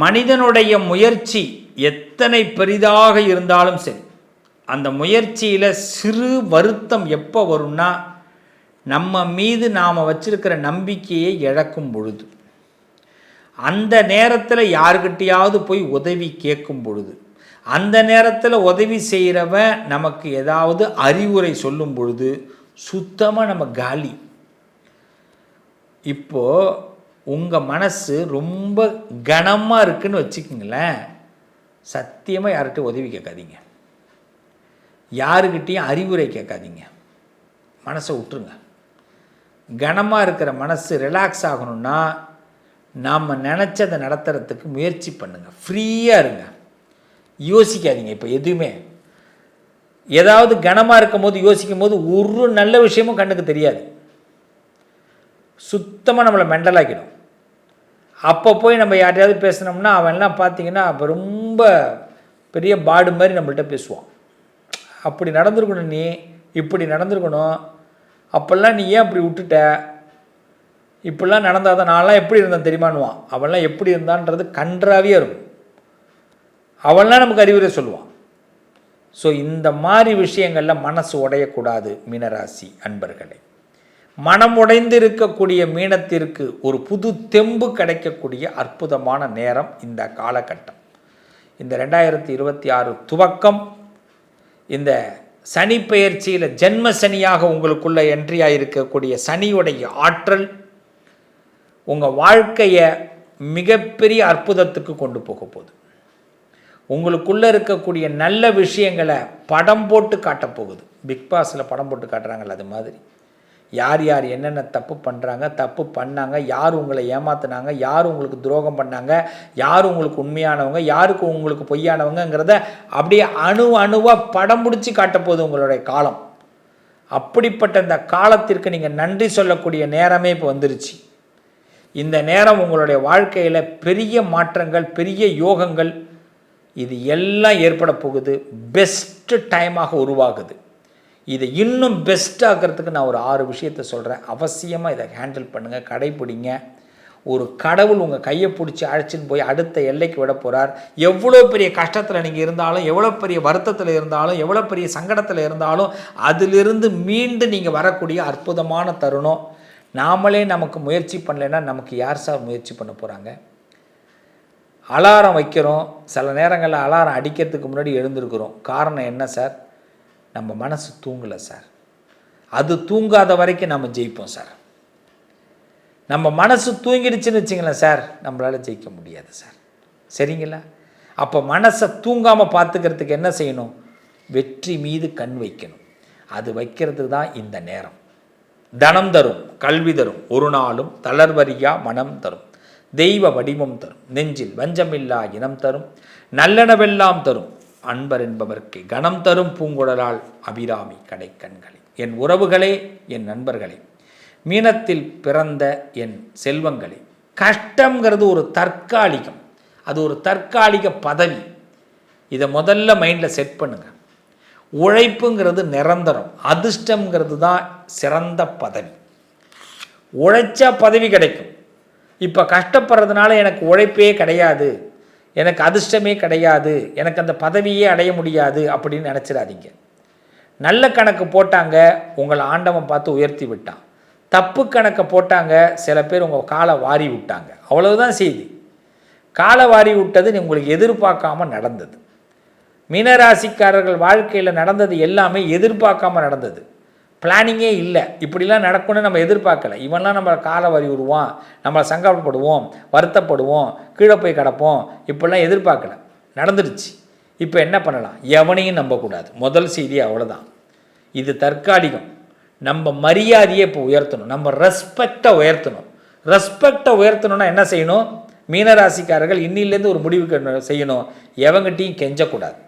மனிதனுடைய முயற்சி எத்தனை பெரிதாக இருந்தாலும் சரி அந்த முயற்சியில் சிறு வருத்தம் எப்போ வரும்னா நம்ம மீது நாம் வச்சிருக்கிற நம்பிக்கையை இழக்கும் பொழுது. அந்த நேரத்தில் யாருக்கிட்டையாவது போய் உதவி கேட்கும் பொழுது அந்த நேரத்தில் உதவி செய்கிறவன் நமக்கு ஏதாவது அறிவுரை சொல்லும் பொழுது சுத்தமாக நம்ம காலி. இப்போது உங்கள் மனசு ரொம்ப கனமாக இருக்குன்னு வச்சுக்கோங்களேன் சத்தியமாக யார்கிட்டையும் உதவி கேட்காதீங்க. யாருக்கிட்டேயும் அறிவுரை கேட்காதீங்க. மனசை விட்டுருங்க. கனமாக இருக்கிற மனசு ரிலாக்ஸ் ஆகணும்னா நாம் நினச்சதை நடத்துறதுக்கு முயற்சி பண்ணுங்கள் ஃப்ரீயாக இருங்க. யோசிக்காதீங்க இப்போ எதுவுமே. ஏதாவது கனமாக இருக்கும் போது யோசிக்கும் போது ஒரு நல்ல விஷயமும் கண்ணுக்கு தெரியாது. சுத்தமாக நம்மளை மெண்டலாக்கிடும் அப்போ போய் நம்ம யார்ட்டையாவது பேசினோம்னா அவன்லாம் பார்த்தீங்கன்னா அப்போ ரொம்ப பெரிய பாடு மாதிரி நம்மள்கிட்ட பேசுவான். அப்படி நடந்திருக்கணும் நீ இப்படி நடந்திருக்கணும். அப்போல்லாம் நீ ஏன் அப்படி விட்டுட்ட? இப்படிலாம் நடந்தால் தான் நான்லாம் எப்படி இருந்தேன் தெரியுமான்னுவான். அவன்லாம் எப்படி இருந்தான்றது கன்றாவே இருக்கும். அவன்லாம் நமக்கு அறிவுரை சொல்லுவான். ஸோ இந்த மாதிரி விஷயங்களில் மனசு உடையக்கூடாது மீனராசி அன்பர்களே. மனமுடைந்து இருக்கக்கூடிய மீனத்திற்கு ஒரு புது தெம்பு கிடைக்கக்கூடிய அற்புதமான நேரம் இந்த காலகட்டம். இந்த ரெண்டாயிரத்தி இருபத்தி ஆறு துவக்கம் இந்த சனி பெயர்ச்சியில் ஜென்ம சனியாக உங்களுக்குள்ள என்ட்ரியாக இருக்கக்கூடிய சனியுடைய ஆற்றல் உங்கள் வாழ்க்கையை மிகப்பெரிய அற்புதத்துக்கு கொண்டு போக போகுது. உங்களுக்குள்ளே இருக்கக்கூடிய நல்ல விஷயங்களை படம் போட்டு காட்டப் போகுது. பிக் பாஸில் படம் போட்டு காட்டுறாங்கல்ல அது மாதிரி. யார் யார் என்னென்ன தப்பு பண்ணுறாங்க தப்பு பண்ணாங்க யார் உங்களை ஏமாத்துனாங்க யார் உங்களுக்கு துரோகம் பண்ணாங்க யார் உங்களுக்கு உண்மையானவங்க யாருக்கு உங்களுக்கு பொய்யானவங்கிறத அப்படியே அணு அணுவாக படம் பிடிச்சி காட்டப்போகுது உங்களுடைய காலம். அப்படிப்பட்ட இந்த காலத்திற்கு நீங்கள் நன்றி சொல்லக்கூடிய நேரமே இப்போ வந்துருச்சு. இந்த நேரம் உங்களுடைய வாழ்க்கையில் பெரிய மாற்றங்கள் பெரிய யோகங்கள் இது எல்லாம் ஏற்பட போகுது. பெஸ்ட்டு டைமாக உருவாகுது. இதை இன்னும் பெஸ்ட் ஆக்கிறதுக்கு நான் ஒரு ஆறு விஷயத்தை சொல்கிறேன் அவசியமாக இதை ஹேண்டில் பண்ணுங்கள் கடைப்பிடிங்க. ஒரு கடவுள் உங்கள் கையை பிடிச்சி அழைச்சின்னு போய் அடுத்த எல்லைக்கு விட போகிறார் எவ்வளோ பெரிய கஷ்டத்தில் நீங்கள் இருந்தாலும் எவ்வளோ பெரிய வருத்தத்தில் இருந்தாலும் எவ்வளோ பெரிய சங்கடத்தில் இருந்தாலும் அதிலிருந்து மீண்டு நீங்கள் வரக்கூடிய அற்புதமான தருணம். நாமளே நமக்கு முயற்சி பண்ணலைன்னா நமக்கு யார் சார் முயற்சி பண்ண போகிறாங்க அலாரம் வைக்கிறோம். சில நேரங்களில் அலாரம் அடிக்கிறதுக்கு முன்னாடி எழுந்திருக்கிறோம். காரணம் என்ன சார் நம்ம மனசு தூங்கலை சார். அது தூங்காத வரைக்கும் நம்ம ஜெயிப்போம் சார். நம்ம மனசு தூங்கிடுச்சுன்னு வச்சிங்களேன் சார் நம்மளால் ஜெயிக்க முடியாது சார். சரிங்களா? அப்போ மனசை தூங்காமல் பார்த்துக்கிறதுக்கு என்ன செய்யணும்? வெற்றி மீது கண் வைக்கணும். அது வைக்கிறது தான் இந்த நேரம். தனம் தரும் கல்வி தரும் ஒரு நாளும் தளர்வரியா மனம் தரும். தெய்வ வடிவம் தரும். நெஞ்சில் வஞ்சமில்லா இனம் தரும். நல்லனவெல்லாம் தரும். அன்பர் என்பவர்க்கு கணம் தரும் பூங்குழலால் அபிராமி கடைக்கண்களே என் உறவுகளே என் நண்பர்களே மீனத்தில் பிறந்த என் செல்வங்களே கஷ்டங்கிறது ஒரு தற்காலிகம். அது ஒரு தற்காலிக பதவி. இதை முதல்ல மைண்டில் செட் பண்ணுங்க. உழைப்புங்கிறது நிரந்தரம். அதிர்ஷ்டங்கிறது தான் சிறந்த பதவி. உழைச்சா பதவி கிடைக்கும். இப்போ கஷ்டப்படுறதுனால எனக்கு உழைப்பே கிடையாது. எனக்கு அதிர்ஷ்டமே கிடையாது எனக்கு அந்த பதவியே அடைய முடியாது அப்படின்னு நினச்சிடாதீங்க. நல்ல கணக்கு போட்டாங்க உங்களை ஆண்டவன் பார்த்து உயர்த்தி விட்டான். தப்பு கணக்கை போட்டாங்க சில பேர் உங்கள் காலை வாரி விட்டாங்க. அவ்வளவுதான் செய்தி. காலை வாரி விட்டது உங்களுக்கு எதிர்பார்க்காம நடந்தது. மீனராசிக்காரர்கள் வாழ்க்கையில் நடந்தது எல்லாமே எதிர்பார்க்காம நடந்தது. பிளானிங்கே இல்லை. இப்படிலாம் நடக்கும்னு நம்ம எதிர்பார்க்கல. இவன்லாம் நம்ம காலை வரி விடுவான் நம்மளை சங்கடப்படுவோம் வருத்தப்படுவோம் கீழே போய் கிடப்போம். இப்படிலாம் எதிர்பார்க்கல. நடந்துடுச்சு. இப்போ என்ன பண்ணலாம்? எவனையும் நம்பக்கூடாது. முதல் செய்தி அவ்வளோதான் இது தற்காலிகம். நம்ம மரியாதையை இப்போ உயர்த்தணும். நம்ம ரெஸ்பெக்டை உயர்த்தணும். ரெஸ்பெக்டை உயர்த்தணும்னா என்ன செய்யணும்? மீனராசிக்காரர்கள் இன்னிலேருந்து ஒரு முடிவுக்கு செய்யணும்? எவங்கிட்டையும் கெஞ்சக்கூடாது.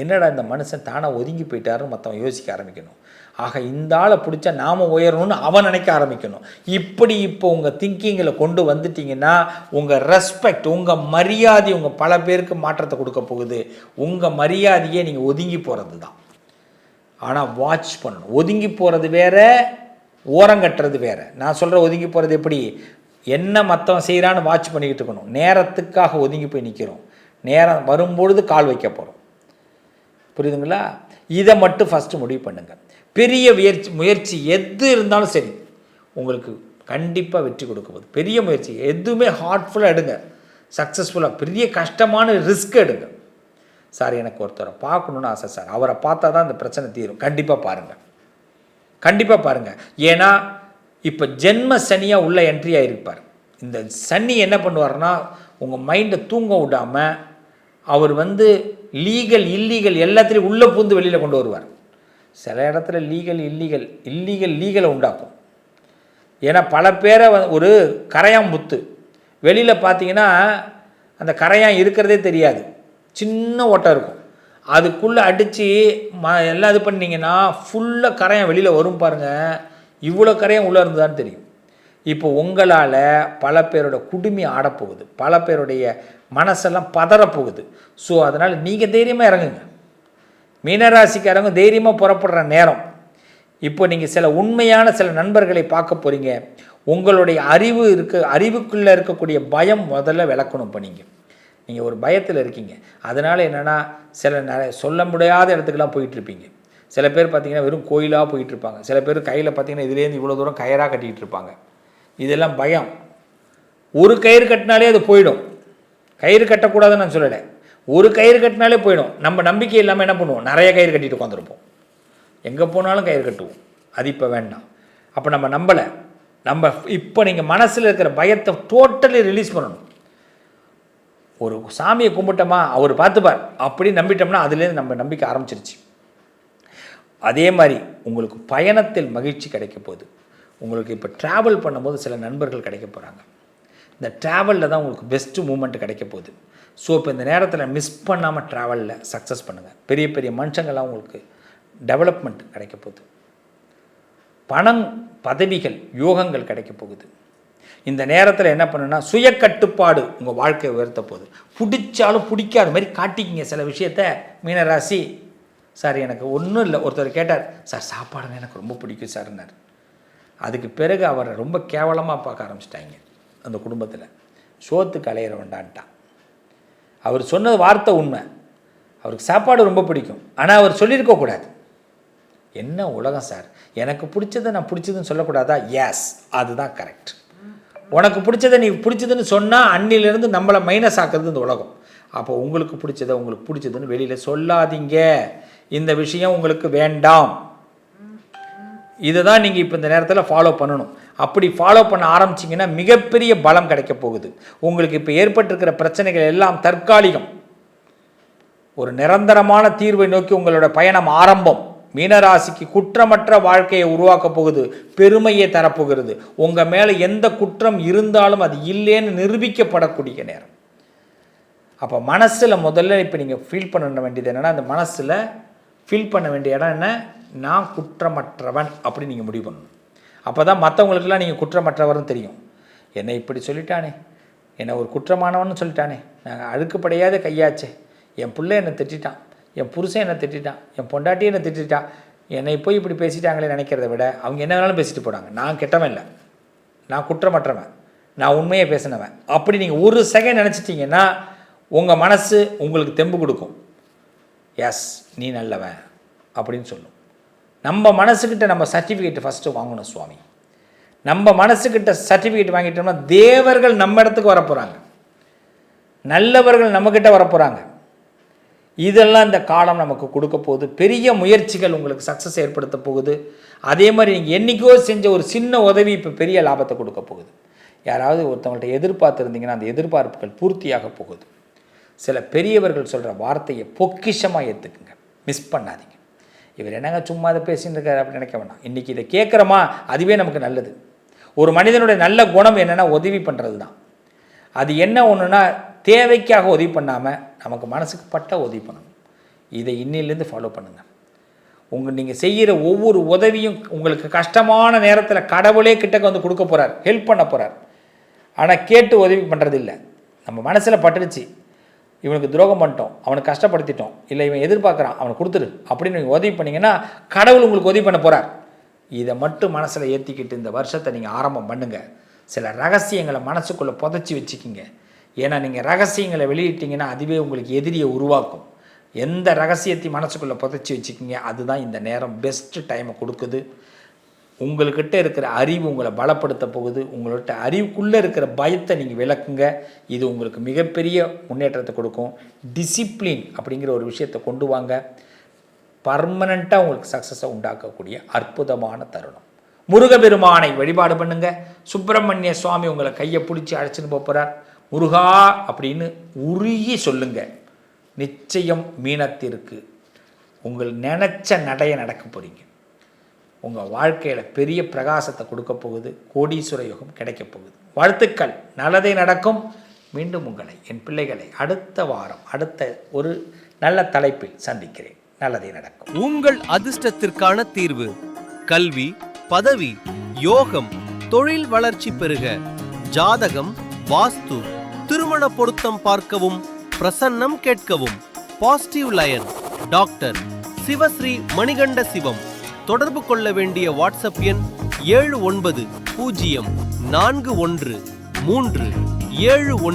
என்னடா இந்த மனுஷன் தானாக ஒதுங்கி போயிட்டாருன்னு மற்றவன் யோசிக்க ஆரம்பிக்கணும். ஆக இந்த ஆளை பிடிச்சா நாம் உயரணும்னு அவன் நினைக்க ஆரம்பிக்கணும். இப்படி இப்போ உங்கள் திங்கிங்கில் கொண்டு வந்துட்டீங்கன்னா உங்கள் ரெஸ்பெக்ட் உங்கள் மரியாதை உங்கள் பல பேருக்கு மாற்றத்தை கொடுக்க போகுது. உங்கள் மரியாதையே நீங்கள் ஒதுங்கி போகிறது தான் ஆனால் வாட்ச் பண்ணணும். ஒதுங்கி போகிறது வேற ஓரங்கட்டுறது வேறு. நான் சொல்கிற ஒதுங்கி போகிறது எப்படி? என்ன மற்றவன் செய்கிறான்னு வாட்ச் பண்ணிக்கிட்டு இருக்கணும். நேரத்துக்காக ஒதுங்கி போய் நிற்கிறோம் நேரம் வரும்பொழுது கால் வைக்க போகிறோம் புரியுதுங்களா? இதை மட்டும் ஃபஸ்ட்டு முடிவு பண்ணுங்கள் பெரிய முயற்சி முயற்சி எது இருந்தாலும் சரி உங்களுக்கு கண்டிப்பாக வெற்றி கொடுக்க போகுது பெரிய முயற்சி எதுவுமே ஹார்ட்ஃபுல்லாக எடுங்க. சக்ஸஸ்ஃபுல்லாக பெரிய கஷ்டமான ரிஸ்க் எடுங்க. சார் எனக்கு ஒருத்தரை பார்க்கணுன்னு ஆசை சார். அவரை பார்த்தா தான் இந்த பிரச்சனை தீரும். கண்டிப்பாக பாருங்கள் கண்டிப்பாக பாருங்கள் ஏன்னா இப்போ ஜென்ம சனியாக உள்ள என்ட்ரி ஆகிருப்பார் இந்த சனி என்ன பண்ணுவார்னா உங்கள் மைண்டை தூங்க விடாமல் அவர் வந்து லீகல் இல்லீகல் எல்லாத்துலேயும் உள்ளே பூந்து வெளியில் கொண்டு வருவார். சில இடத்துல லீகல் இல்லீகல் இல்லீகல் லீகலை உண்டாக்கும். ஏன்னா பல பேரை ஒரு கரையான் முத்து வெளியில் பார்த்தீங்கன்னா அந்த கரையான் இருக்கிறதே தெரியாது. சின்ன ஓட்டம் இருக்கும். அதுக்குள்ளே அடித்து ம எல்லாம் இது பண்ணிங்கன்னா ஃபுல்லாக கரையான் வெளியில் வரும் பாருங்கள் இவ்வளோ கரையான் உள்ளே இருந்ததான்னு தெரியும். இப்போ உங்களால் பல பேரோட குடுமி ஆடப்போகுது. பல பேருடைய மனசெல்லாம் பதறப்போகுது. ஸோ அதனால் நீங்கள் தைரியமாக இறங்குங்க. மீனராசிக்காரங்க தைரியமாக புறப்படுற நேரம். இப்போ நீங்கள் சில உண்மையான சில நண்பர்களை பார்க்க போகிறீங்க உங்களுடைய அறிவு இருக்க அறிவுக்குள்ளே இருக்கக்கூடிய பயம் முதல்ல விளக்கணும் இப்போ நீங்கள் நீங்கள் ஒரு பயத்தில் இருக்கீங்க. அதனால் என்னென்னா சில நிறைய சொல்ல முடியாத இடத்துக்குலாம் போயிட்டுருப்பீங்க. சில பேர் பார்த்தீங்கன்னா வெறும் கோயிலாக போயிட்டுருப்பாங்க. சில பேர் கையில் பார்த்தீங்கன்னா இதுலேருந்து இவ்வளோ தூரம் கயிறாக கட்டிகிட்டு இருப்பாங்க இதெல்லாம் பயம். ஒரு கயிறு கட்டினாலே அது போயிடும். கயிறு கட்டக்கூடாதுன்னு நான் சொல்லலை. ஒரு கயிறு கட்டினாலே போயிடும். நம்ம நம்பிக்கை இல்லாமல் என்ன பண்ணுவோம்? நிறைய கயிறு கட்டிட்டு உட்காந்துருப்போம் எங்கே போனாலும் கயிறு கட்டுவோம். அது இப்போ வேண்டாம். அப்போ நம்ம நம்பலை. நம்ம இப்போ நீங்கள் மனசில் இருக்கிற பயத்தை டோட்டலி ரிலீஸ் பண்ணணும். ஒரு சாமியை கும்பிட்டோமா? அவர் பார்த்துப்பார். அப்படி நம்பிட்டோம்னா அதுலேருந்து நம்ம நம்பிக்கை ஆரம்பிச்சிருச்சு. அதே மாதிரி உங்களுக்கு பயணத்தில் மகிழ்ச்சி கிடைக்க போகுது. உங்களுக்கு இப்போ ட்ராவல் பண்ணும்போது சில நண்பர்கள் கிடைக்க போகிறாங்க இந்த ட்ராவலில் தான் உங்களுக்கு பெஸ்ட்டு மூமெண்ட் கிடைக்க போகுது. ஸோ இப்போ இந்த நேரத்தில் மிஸ் பண்ணாமல் ட்ராவலில் சக்ஸஸ் பண்ணுங்கள் பெரிய பெரிய மனுஷங்கள்லாம் உங்களுக்கு டெவலப்மெண்ட் கிடைக்க போகுது. பணம் பதவிகள் யோகங்கள் கிடைக்க போகுது. இந்த நேரத்தில் என்ன பண்ணுன்னா சுய கட்டுப்பாடு உங்கள் வாழ்க்கையை உயர்த்த போகுது. பிடிச்சாலும் பிடிக்காத மாதிரி காட்டிக்கிங்க சில விஷயத்த. மீனராசி சார் எனக்கு ஒன்றும் இல்லை. ஒருத்தர் கேட்டார் சார் சாப்பாடுங்க எனக்கு ரொம்ப பிடிக்கும் சார்னார் அதுக்கு பிறகு அவரை ரொம்ப கேவலமாக பார்க்க ஆரம்பிச்சிட்டாங்க அந்த குடும்பத்தில். சோத்துக்கு கலையிற வேண்டான்ட்டான். அவர் சொன்னது வார்த்தை உண்மை. அவருக்கு சாப்பாடு ரொம்ப பிடிக்கும். ஆனால் அவர் சொல்லியிருக்கக்கூடாது என்ன உலகம் சார்? எனக்கு பிடிச்சதை நான் பிடிச்சதுன்னு சொல்லக்கூடாதா? எஸ் அதுதான் கரெக்ட் உனக்கு பிடிச்சதை நீ பிடிச்சதுன்னு சொன்னால் அன்னிலிருந்து நம்மளை மைனஸ் ஆக்குறது இந்த உலகம். அப்போ உங்களுக்கு பிடிச்சதை உங்களுக்கு பிடிச்சதுன்னு வெளியில் சொல்லாதீங்க. இந்த விஷயம் உங்களுக்கு வேண்டாம். இதை தான் நீங்கள் இப்போ இந்த நேரத்தில் ஃபாலோ பண்ணணும். அப்படி ஃபாலோ பண்ண ஆரம்பிச்சிங்கன்னா மிகப்பெரிய பலம் கிடைக்க போகுது. உங்களுக்கு இப்போ ஏற்பட்டிருக்கிற பிரச்சனைகள் எல்லாம் தற்காலிகம். ஒரு நிரந்தரமான தீர்வை நோக்கி உங்களோட பயணம் ஆரம்பம். மீனராசிக்கு குற்றமற்ற வாழ்க்கையை உருவாக்க போகுது. பெருமையை தரப்போகிறது. உங்கள் மேலே எந்த குற்றம் இருந்தாலும் அது இல்லைன்னு நிரூபிக்கப்படக்கூடிய நேரம். அப்போ மனசில் முதல்ல இப்போ நீங்கள் ஃபீல் பண்ண வேண்டியது என்னென்னா அந்த மனசில் ஃபீல் பண்ண வேண்டிய இடம் என்ன? நான் குற்றமற்றவன் அப்படி நீங்கள் முடிவு பண்ணணும். அப்போ தான் மற்றவங்களுக்கெல்லாம் நீங்கள் குற்றமற்றவர்னு தெரியும். என்னை இப்படி சொல்லிட்டானே. என்னை ஒரு குற்றமானவன்னு சொல்லிட்டானே. நாங்கள் அழுக்குப்படையாத கையாச்சே. என் பிள்ளை என்னை திட்டான் என் புருஷன் என்னை திட்டான் என் பொண்டாட்டி என்னை திட்டிட்டான் என்னை போய் இப்படி பேசிட்டாங்களே நினைக்கிறத விட அவங்க என்ன வேணாலும் பேசிட்டு போகிறாங்க நான் கெட்டவன் இல்லை. நான் குற்றமற்றவன். நான் உண்மையை பேசினவன். அப்படி நீங்கள் ஒரு செகண்ட் நினச்சிட்டிங்கன்னா உங்கள் மனசு உங்களுக்கு தெம்பு கொடுக்கும். எஸ் நீ நல்லவன். அப்படின்னு சொல்லும். நம்ம மனசுக்கிட்ட நம்ம சர்டிஃபிகேட் ஃபஸ்ட்டு வாங்கணும் சுவாமி. நம்ம மனசுக்கிட்ட சர்டிஃபிகேட் வாங்கிட்டோம்னா தேவர்கள் நம்ம இடத்துக்கு வரப்போகிறாங்க நல்லவர்கள் நம்மக்கிட்ட வரப்போகிறாங்க இதெல்லாம் இந்த காலம் நமக்கு கொடுக்க போகுது. பெரிய முயற்சிகள் உங்களுக்கு சக்ஸஸ் ஏற்படுத்த போகுது. அதே மாதிரி நீங்கள் என்றைக்கோ செஞ்ச ஒரு சின்ன உதவி இப்போ பெரிய லாபத்தை கொடுக்க போகுது. யாராவது ஒருத்தவங்கள்ட்ட எதிர்பார்த்துருந்தீங்கன்னா அந்த எதிர்பார்ப்புகள் பூர்த்தியாக போகுது. சில பெரியவர்கள் சொல்கிற வார்த்தையை பொக்கிஷமாக ஏற்றுக்குங்க மிஸ் பண்ணாதீங்க. இவர் என்னங்க சும்மா அதை பேசின்னு இருக்காரு அப்படின்னு நினைக்க வேண்டாம் இன்றைக்கி இதை கேட்குறோமா? அதுவே நமக்கு நல்லது. ஒரு மனிதனுடைய நல்ல குணம் என்னென்னா உதவி பண்ணுறது தான் அது என்ன ஒன்றுனா தேவைக்காக உதவி பண்ணாமல் நமக்கு மனசுக்கு பட்ட உதவி பண்ணணும். இதை இன்னிலேருந்து ஃபாலோ பண்ணுங்கள் உங்கள் நீங்கள் செய்கிற ஒவ்வொரு உதவியும் உங்களுக்கு கஷ்டமான நேரத்தில் கடவுளே கிட்டக்க வந்து கொடுக்க போகிறார் ஹெல்ப் பண்ண போகிறார் ஆனால் கேட்டு உதவி பண்ணுறது இல்லை நம்ம மனசில் பட்டுருச்சு இவனுக்கு துரோகம் பண்ணிட்டோம் அவனை கஷ்டப்படுத்திட்டோம் இல்லை இவன் எதிர்பார்க்குறான் அவனை கொடுத்துரு அப்படின்னு நீங்கள் உதவி பண்ணிங்கன்னா கடவுள் உங்களுக்கு உதவி பண்ண போகிறார் இதை மட்டும் மனசில் ஏற்றிக்கிட்டு இந்த வருஷத்தை நீங்கள் ஆரம்பம் பண்ணுங்கள் சில ரகசியங்களை மனசுக்குள்ளே புதைச்சி வச்சுக்கிங்க. ஏன்னா நீங்கள் ரகசியங்களை வெளியிட்டீங்கன்னா அதுவே உங்களுக்கு எதிரியை உருவாக்கும். எந்த ரகசியத்தையும் மனசுக்குள்ளே புதைச்சி வச்சுக்கிங்க. அதுதான் இந்த நேரம் பெஸ்ட்டு டைமை கொடுக்குது. உங்கள்கிட்ட இருக்கிற அறிவு உங்களை பலப்படுத்த போகுது. உங்கள்கிட்ட அறிவுக்குள்ளே இருக்கிற பயத்தை நீங்கள் விளக்குங்க. இது உங்களுக்கு மிகப்பெரிய முன்னேற்றத்தை கொடுக்கும். டிசிப்ளின் அப்படிங்கிற ஒரு விஷயத்தை கொண்டு வாங்க. பர்மனண்ட்டாக உங்களுக்கு சக்ஸஸை உண்டாக்கக்கூடிய அற்புதமான தருணம். முருகபெருமானை வழிபாடு பண்ணுங்க. சுப்பிரமணிய சுவாமி உங்களை கையை பிடிச்சி அழைச்சின்னு போகிறார் முருகா அப்படின்னு உருகி சொல்லுங்க. நிச்சயம் மீனத்திற்கு உங்கள் நினச்ச நடைய நடக்க போகிறீங்க உங்கள் வாழ்க்கையில் பெரிய பிரகாசத்தை கொடுக்க போகுது கோடீஸ்வர யோகம் கிடைக்கப் போகுது. வாழ்த்துக்கள். நல்லதே நடக்கும். மீண்டும் உங்களை என் பிள்ளைகளை அடுத்த வாரம் அடுத்த ஒரு நல்ல தலைப்பில் சந்திக்கிறேன். நல்லதே நடக்கும். உங்கள் அதிர்ஷ்டத்திற்கான தீர்வு கல்வி பதவி யோகம் தொழில் வளர்ச்சி பெருக ஜாதகம் வாஸ்து திருமண பொருத்தம் பார்க்கவும் பிரசன்னம் கேட்கவும் positive line doctor Sivasri Manikanda Sivam. தொடர்பு கொள்ள வேண்டிய வாட்ஸ்அப் எண் ஏழு ஒன்பது பூஜ்ஜியம் நான்கு ஒன்று மூன்று ஏழு ஒன்று.